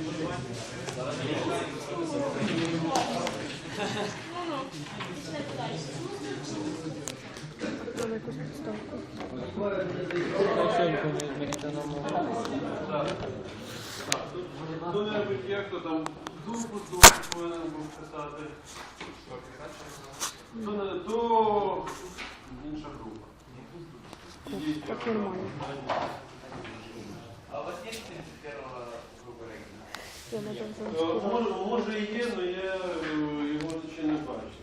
Є. А вас есть 31 группа региона? Не так Е. Може, і є, але я е, його ще не бачу.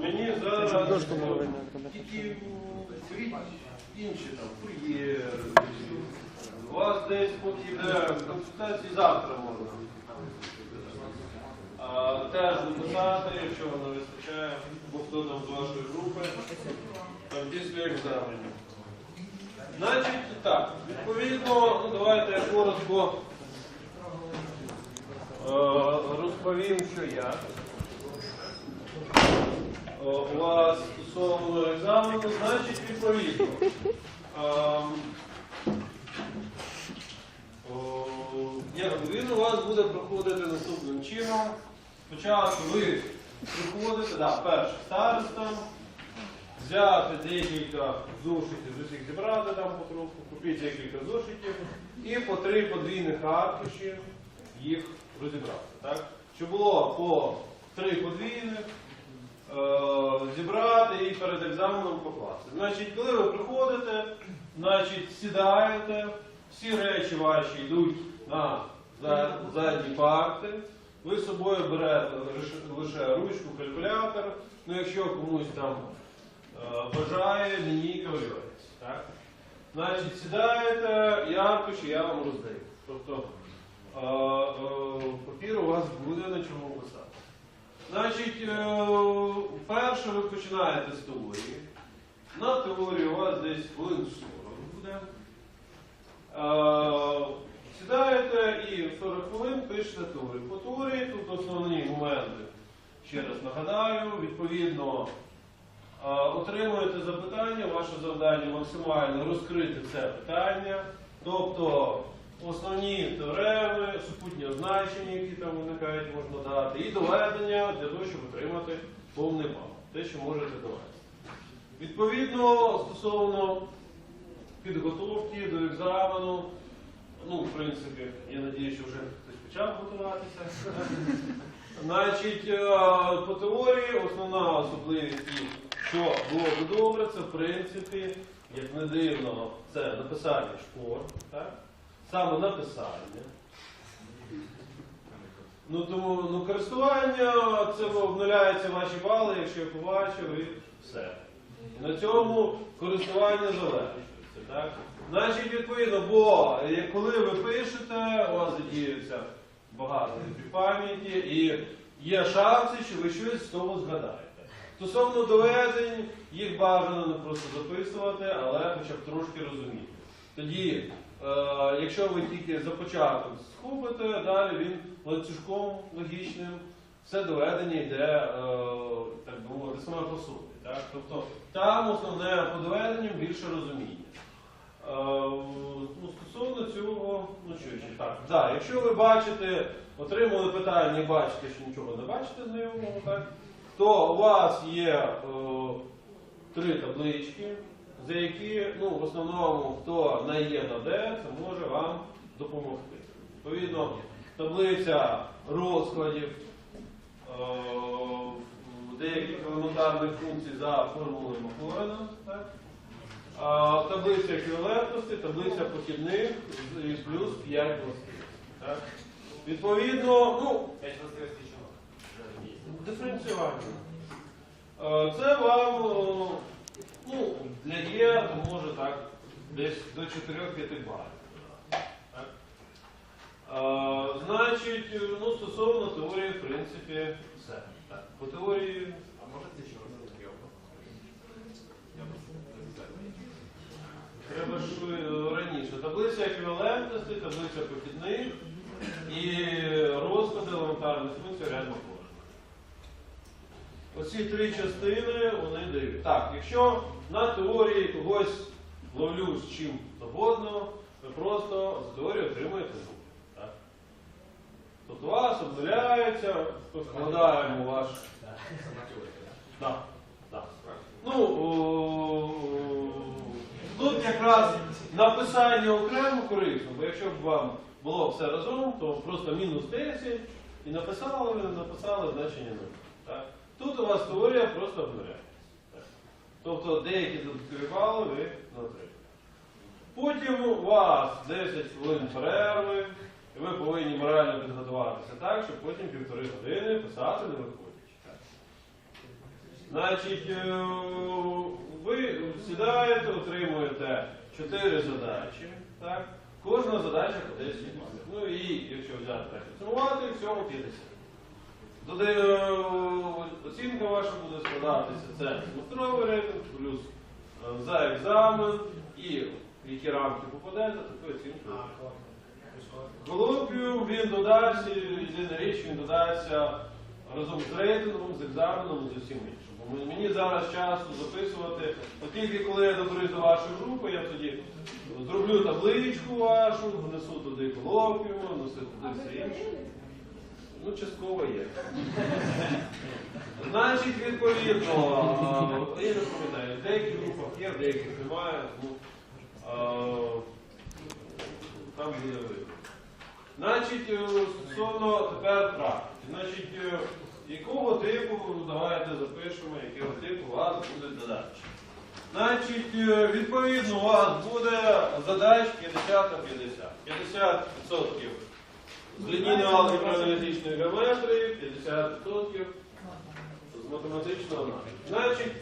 Мені зараз тільки інші там, кур'єр. Вас десь поки консультації завтра можна. Теж написати, якщо не вистачає, бо хто там з вашої групи, там після екзаменів. Значить, так, відповідно, ну давайте я коротко е, розповім, що я. Е, У вас стосовно екзамену, значить, відповідно. Як він у вас буде проходити наступним чином. Спочатку ви приходите, да, перше старостам, взяти декілька зошитів, з усіх зібрати там потроху, купити декілька зошитів і по три подвійних аркуші їх розібрати. Так? Щоб було по три подвійних, е, зібрати і перед екзаменом покласти. Значить, коли ви приходите, значить, сідаєте, всі речі ваші йдуть на задні парти. Ви з собою берете лише- ручку, калькулятор, ну якщо комусь там е, бажає, лінійка. Так? Значить, сідаєте, і аркуші я вам роздаю. Тобто е, е, папір у вас буде на чому писати. Значить, перше ви починаєте з теорії. На теорії у вас десь хвилин 40 буде. Е, Сідаєте і в 40 хвилин пишете теорію. По теорії тут основні моменти. Ще раз нагадаю, відповідно, отримуєте запитання, ваше завдання максимально розкрити це питання. Тобто основні теореми, супутні означення, які там виникають, можна дати, і доведення для того, щоб отримати повний бал. Те, що можете довести. Відповідно, стосовно підготовки до екзамену, ну, в принципі, я надію, що вже почав готуватися. Значить, е, по теорії основна особливість, що було б добре, це в принципі, як не дивно, це написання шпор, саме написання. Ну тому ну, користування це обнуляються ваші бали, якщо я побачив, і все. На цьому користування залежиться. Так? Значить, відповідно, бо е, коли ви пишете, у вас задіюється багато пам'яті і є шанси, що ви щось з того згадаєте. Стосовно доведень, їх бажано не просто записувати, але хоча б трошки розуміти. Тоді, е, якщо ви тільки за початок схопите, далі він ланцюжком логічним, все доведення йде, е, так би мовити, саме по суті. Тобто там основне по доведенням більше розуміння. Е, ну, стосовно цього, ну що ще так, да, якщо ви бачите, отримали питання і бачите, що нічого не бачите знайомого, так, то у вас є е, три таблички, за які ну, в основному хто на Є на Д, це може вам допомогти. Відповідно, таблиця розкладів е, деяких елементарних функцій за формулою Маклорена. Так? Таблиця еквівалентності, таблиця похідних і плюс 5 властивостей. Так? Відповідно, ну, 5 властивостей чего? диференціювання. Це вам ну, для Є може так, десь до 4-5 балів. Так? Значить, ну, стосовно теорії, в принципі, все. Так. По теорії А может еще раз съемку? Я просто записать. Треба ж е, раніше. Таблиця еквівалентності, таблиця похідних і розклади елементарних функцій реально кожна. Оці три частини вони дають. Так, якщо на теорії когось ловлю з чим завгодно, ви просто з теорії отримуєте. Так? Тобто вас обнуляється, складаємо ваш. Сама теорія. Так, так. Ну, якраз написання окремо корисно, бо якщо б вам було все разом, то просто мінус 10 і написали, написали значення 0. Так? Тут у вас теорія просто обнуляється. Тобто деякі додаткові бали ви не отримаєте. Потім у вас 10 хвилин перерви, і ви повинні морально підготуватися так, щоб потім півтори години писати не виходячи. Значить, е, ви сідаєте, отримуєте 4 задачі. Так? Кожна задача по 10 балів. Ну і якщо взяти так підсумувати, всього 50. Туди е, оцінка ваша буде складатися. Це семестровий рейтинг, плюс е, за екзамен і в які рамки попадете, таку оцінку. Колоквіум він додався, єдина річ, він додався разом з рейтингом, з екзаменом, з усім іншим. Мені зараз часу записувати, от тільки коли я доберусь до вашої групи, я тоді зроблю табличку вашу, внесу туди колоквіум, внесу туди все інше. Ну, частково є. Значить, відповідно, я не пам'ятаю, в деяких групах є, в деяких немає. Ну, а, там буде видно. Значить, е, стосовно тепер практики. Значить, е, якого типу, давайте запишемо, якого типу у вас будуть задачі. Значить, е, відповідно, у вас буде задач 50 на 50. 50% з лінійної алгебри аналітичної геометрії, 50% з математичного аналізу. Значить,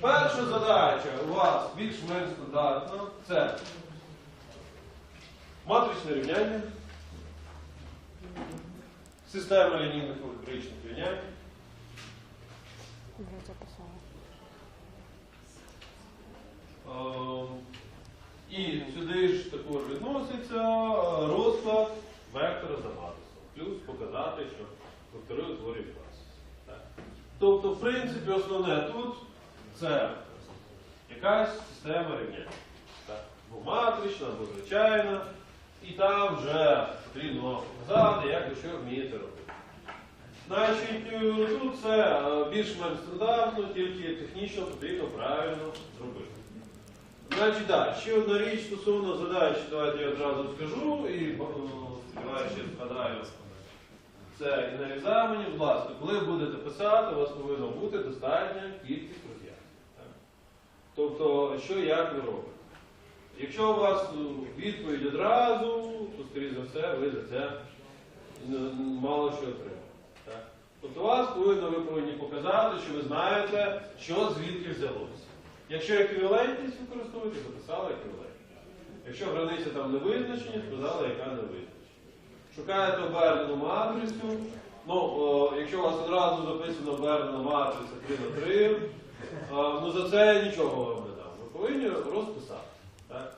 перша задача у вас більш-менш стандартна. Це матричне рівняння, система лінійних алгебричних рівнянь. Я записала. Е, І сюди ж також відноситься е, розклад вектора за адресом. Плюс показати, що вектори утворюють клас. Тобто, в принципі, основне тут це якась система рівнянь. Так. Або матрична, або звичайна. І там вже потрібно показати, як ви що вмієте робити. Значить, е, тут це е, більш-менш стандартно, тільки технічно потрібно правильно зробити. Значить, так, ще одна річ стосовно задач, давайте я одразу скажу і е, сподіваюся, ще згадаю це і на екзамені. Будь ласка, коли будете писати, у вас повинна бути достатня кількість роз'яснень. Тобто, що як ви робите. Якщо у вас відповідь одразу, то, скоріше за все, ви за це мало що отримаєте. Тобто вас повинно, ви повинні показати, що ви знаєте, що звідки взялося. Якщо еквівалентність використовуєте, записали еквівалентність. Якщо границя там не визначені, сказали, яка не визначена. Шукаєте обернену матрицю. Ну, о, якщо у вас одразу записано обернена матриця 3 на 3, а, ну за це нічого вам не дам. Ви повинні розписати. Так?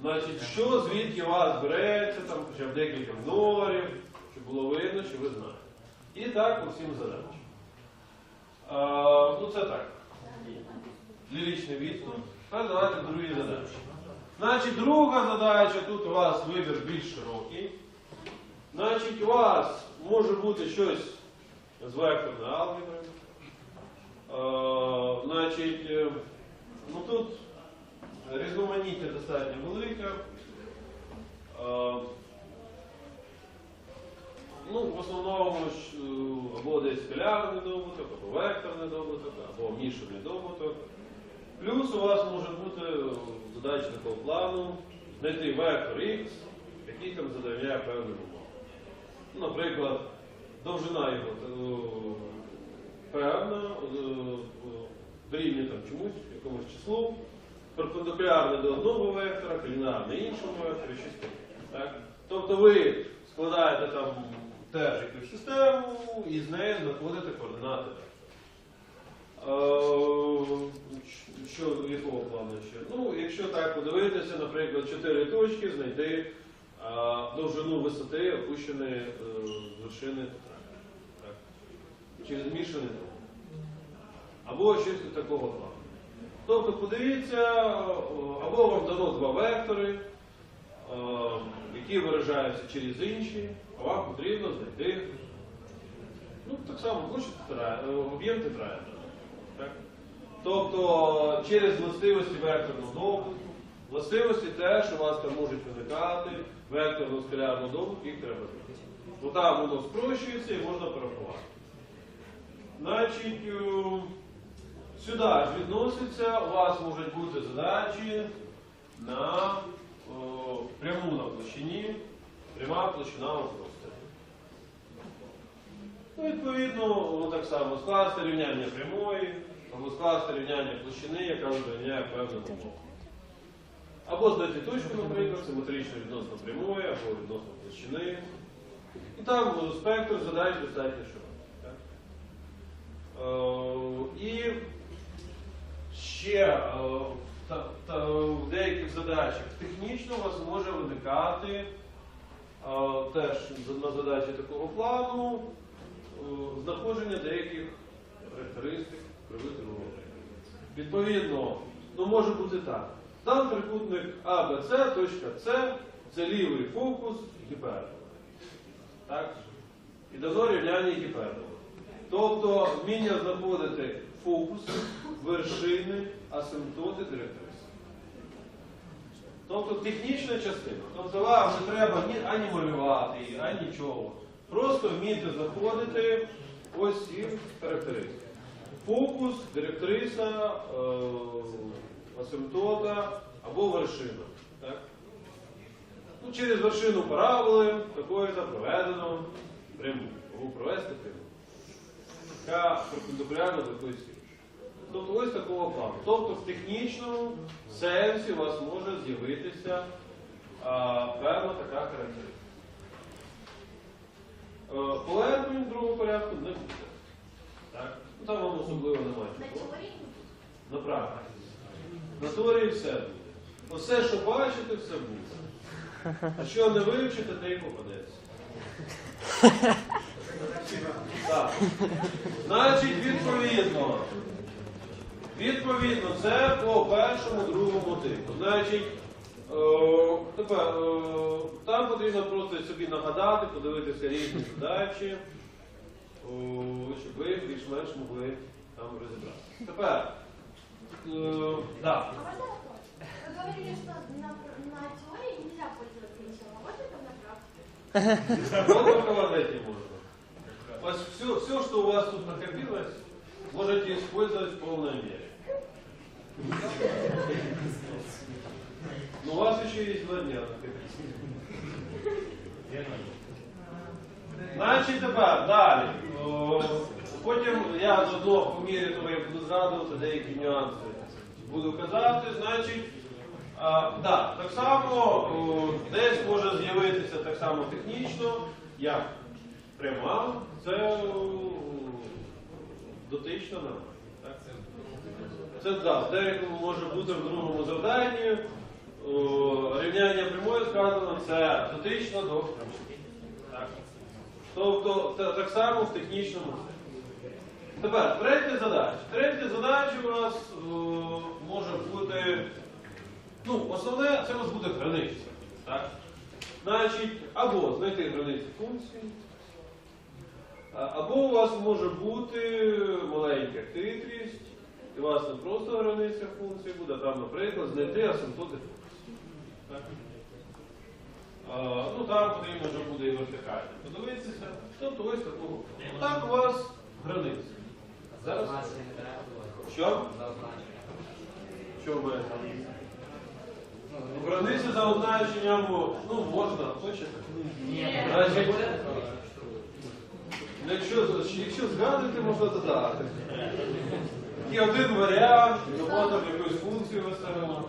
Значить, що звідки у вас береться, там хоча б декілька номерів, щоб було видно, що ви знаєте. І так по всім задачам. Ну це так. Ліричний відступ. Тепер давайте до другій задачі. Значить, друга задача, тут у вас вибір більш широкий. Значить, у вас може бути щось з векторної алгебри. Значить, е, ну тут різноманіття достатньо велике. Ну, в основному е, або десь скалярний добуток, або векторний добуток, або мішаний добуток. Плюс у вас може бути е, задача такого плану знайти вектор X, який там задовольняє певним умовам. Ну, Наприклад, довжина його е, певна, дорівнює там чомусь, якомусь числу, перпендикулярне до одного вектора, колінарне іншому вектору, щось таке. Тобто ви складаєте там теж якусь систему і з неї знаходите координати. Е, Що, якого плану ще? Ну, якщо так подивитися, наприклад, чотири точки знайти е, довжину висоти опущеної е, вершини. Так? Через змішаний дом. або щось такого плану. Тобто, подивіться, або вам дано два вектори, які виражаються через інші, а вам потрібно знайти. Ну, так само е, об'єм тетраедра. Тобто через властивості векторного добутку, властивості теж у вас там можуть виникати векторно скалярного добутку, їх треба знати. Бо там воно спрощується і можна порахувати. Значить, е, сюди ж відноситься, у вас можуть бути задачі на пряму на площині, пряма площина у. Ну, відповідно, так само скласти рівняння прямої, або скласти рівняння площини, яка задовольняє певну умову. Або знайти точку, наприклад, симетрично відносно прямої, або відносно площини. І там е, спектр задач достатньо широкий. Е, І ще е, та- та в деяких задачах технічно у вас може виникати е, теж на задачі такого плану е, знаходження деяких характеристик другого Відповідно, ну може бути так. Там трикутник А, Б, С, точка С, це лівий фокус гіперболи. Так? І дано рівняння гіперболи. Тобто вміння знаходити фокуси, вершини, асимптоти директриси. Тобто технічна частина. Тобто вам не треба ні ані малювати, її, ані нічого. Просто вміти знаходити ось ці характеристики. Фокус, директриса, е, асимптота або вершина. Так? Ну, через вершину параболи такої-то проведено пряму. Або провести пряму. Яка перпендикулярна до якоїсь. Тобто ось такого плану. Тобто в технічному сенсі у вас може з'явитися а, певна така характеристика. Е, Полегнень другого порядку не буде. Так? Ну, там вам особливо немає чого. На практиці. На теорії все буде. Усе, що бачите, все буде. А що не вивчите, те й попадеться. Так. Значить, відповідно. Відповідно, це по першому, другому типу. Значить, е, тепер, е, там потрібно просто собі нагадати, подивитися різні задачі, о, щоб ви більш-менш могли там розібратися. Тепер, е, да. А можно вопрос? Вы говорили, что на, на теории нельзя пользоваться ничем, а вот это на практике. Вот только в этой можно. Ось все, все, что у вас тут накопилось, можете использовать в полной мере. Но у вас еще есть два дня. Значить, тепер далі. Потім я заодно по мірі того, як буду згадувати деякі нюанси, буду казати. Значить, а, да, так само о, десь може з'явитися так само технічно, як пряма, це о, дотична норма. Так? Це да, в деякому може бути в другому завданні. Рівняння прямої сказано, це дотично до. Так? Тобто так само в технічному. Тепер третя задача. Третя задача у нас о, може бути. Ну, основне це у нас буде границя. Так? Значить, або знайти границю функції, або у вас може бути маленька хитрість, і у вас не просто границя функції буде, а там, наприклад, знайти асимптоти функції. Так? А, ну там потрібно вже буде і вертикально подивитися. Тобто ось такого. Так у вас границя. Зараз. Що? Що в мене? Ну, за означенням, ну можна, хочете. Значить, Якщо, якщо згадуєте, можна додати. І один варіант, потім якусь функцію виставимо.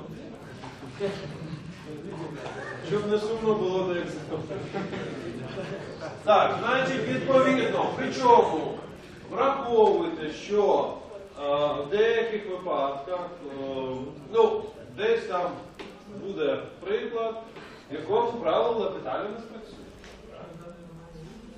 Щоб не сумно було на екзамен. Так, значить, відповідно, причому враховуйте, що е, в деяких випадках, е, ну, десь там буде приклад, в якому правило деталі не спрацює.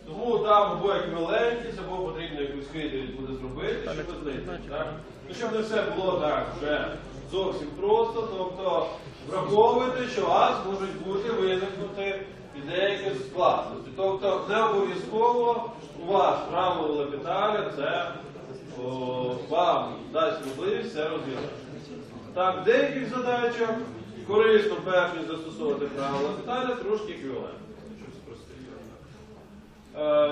Тому там або еквівалентність, або потрібно якусь хитрість буде зробити, щоб знайти. Так? Ну, щоб не все було так вже зовсім просто, тобто враховуйте, що вас можуть бути виникнути і деякі складності. Тобто не обов'язково у вас правило лепіталя це о, вам дасть можливість все розв'язати. Так, в деяких задачах корисно перш ніж застосовувати правила питання, трошки еквівалентно,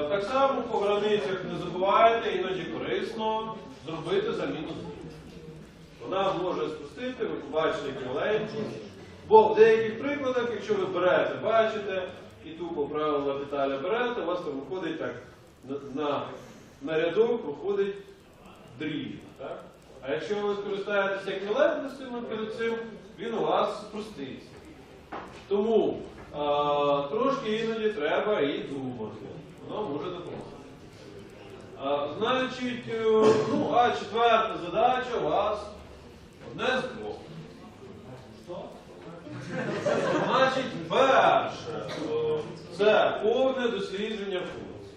так само по границях не забувайте, іноді корисно зробити заміну змін. Вона може спростити, ви побачите еквівалентність. Бо в деяких прикладах, якщо ви берете, бачите, і тупо правила деталя берете, у вас там виходить так, на, на, рядок виходить дріб. А якщо ви скористаєтеся еквівалентністю перед цим, він у вас спроститься. Тому а, трошки іноді треба і думати. Воно може допомогти. А, значить, е, ну, а четверта задача у вас одне з двох. Значить, перше, е, це повне дослідження функцій.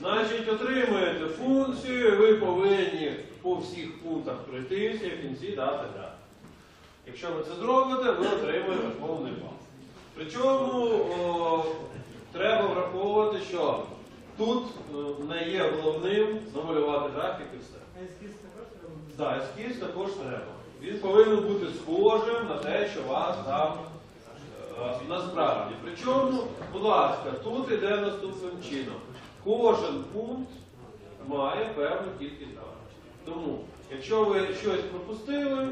Значить, отримуєте функцію, і ви повинні по всіх пунктах пройтися і в кінці дати графік. Якщо ви це зробите, ви отримаєте повний бал. Причому о, треба враховувати, що тут е, не є головним намалювати графік і все. Ескіз також Так, ескіз також треба. Він повинен бути схожим на те, що вас там е, насправді. Причому, будь ласка, тут іде наступним чином. Кожен пункт має певну кількість графіків. Тому, якщо ви щось пропустили,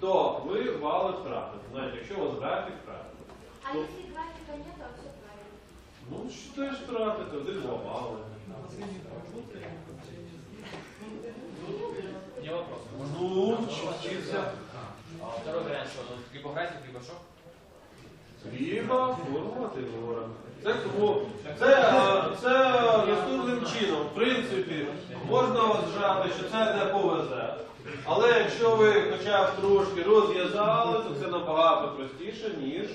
то ви бали втратите. Знаєте, якщо у вас графік правильний. А если графика нет, то все. Ну, що теж втратите, один-два бали. У вопрос. Ну, вчився. А второй вариант что? Ну, либо график, либо что? Ліба форма тигора. Це, тому- це, е, це наступним чином. В принципі, можна вважати, що це не повезе. Але якщо ви хоча б трошки розв'язали, то це набагато простіше, ніж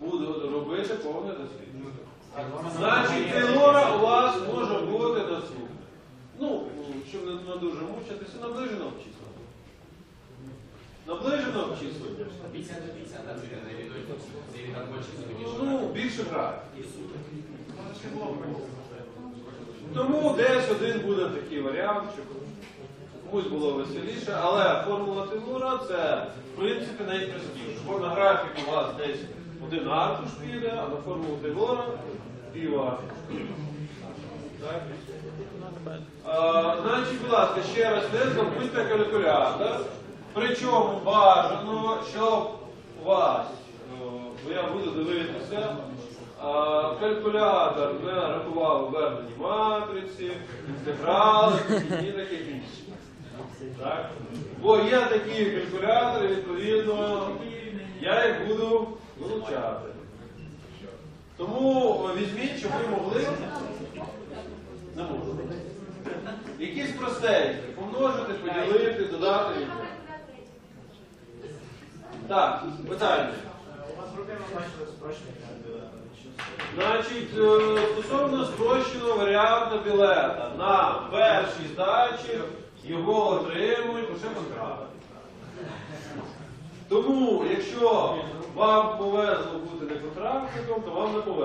буде робити повне дослідження. Значить, Тейлора у вас може бути доступна. Ну, щоб не, дуже мучитися, наближено обчислення. Наближено обчислення. 50 на 50, да, примерно, или или там больше, или меньше? Ну, більше грає. Тому десь один буде такий варіант, щоб комусь було веселіше, але формула Тимура це в принципі найпростіше. Бо на графік у вас десь один аркуш піде, а на формулу Тимура пів аркуш. Значить, будь ласка, ще раз не забудьте калькулятор. Причому бажано, щоб у вас, бо я буду дивитися, калькулятор не рахував вернені матриці, інтеграли і таке. Так? Бо є такі калькулятори, відповідно, я їх буду вилучати. Тому візьміть, щоб ви могли. Не можу. Якісь простенькі. Помножити, поділити, додати. Так, питання. Значить, е, стосовно спрощеного варіанту білета, на першій здачі його отримують лише контракт. Тому, якщо вам повезло бути не контрактником, то вам не повезло.